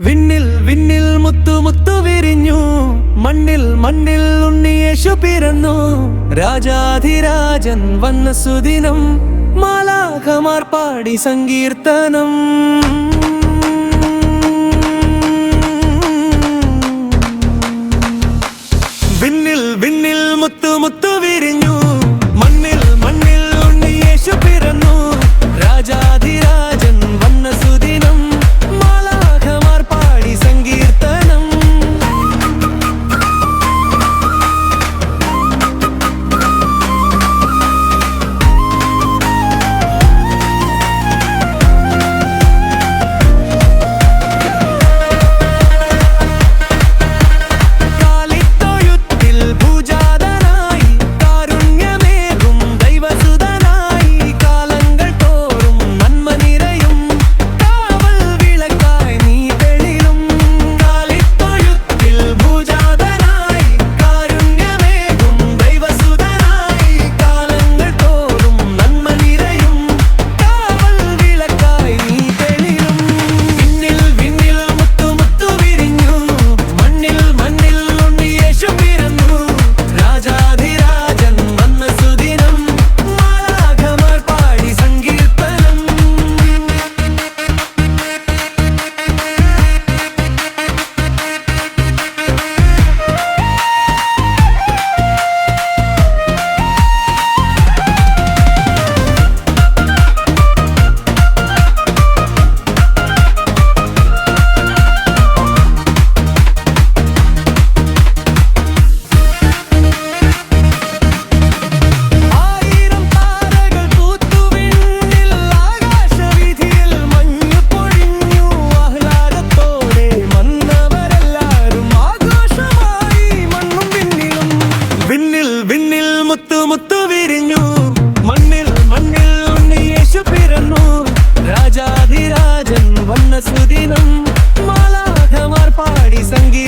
വിണ്ണിൽ വിണ്ണിൽ മുത്തു മുത്തു വിരിഞ്ഞു. മണ്ണിൽ മണ്ണിൽ ഉണ്ണിയേശു പിറന്നു. രാജാധിരാജൻ വന്ന സുദിനം. മാലാഖമാർ പാടി സങ്കീർത്തനം. ഒരു മുത്തു വിരിഞ്ഞു മണ്ണിൽ മണ്ണിൽ ഉണ്ണിയേശു പിറന്നു രാജാധിരാജൻ വന്ന സുദിനം മാലാഘമാർ പാടി സംഗീത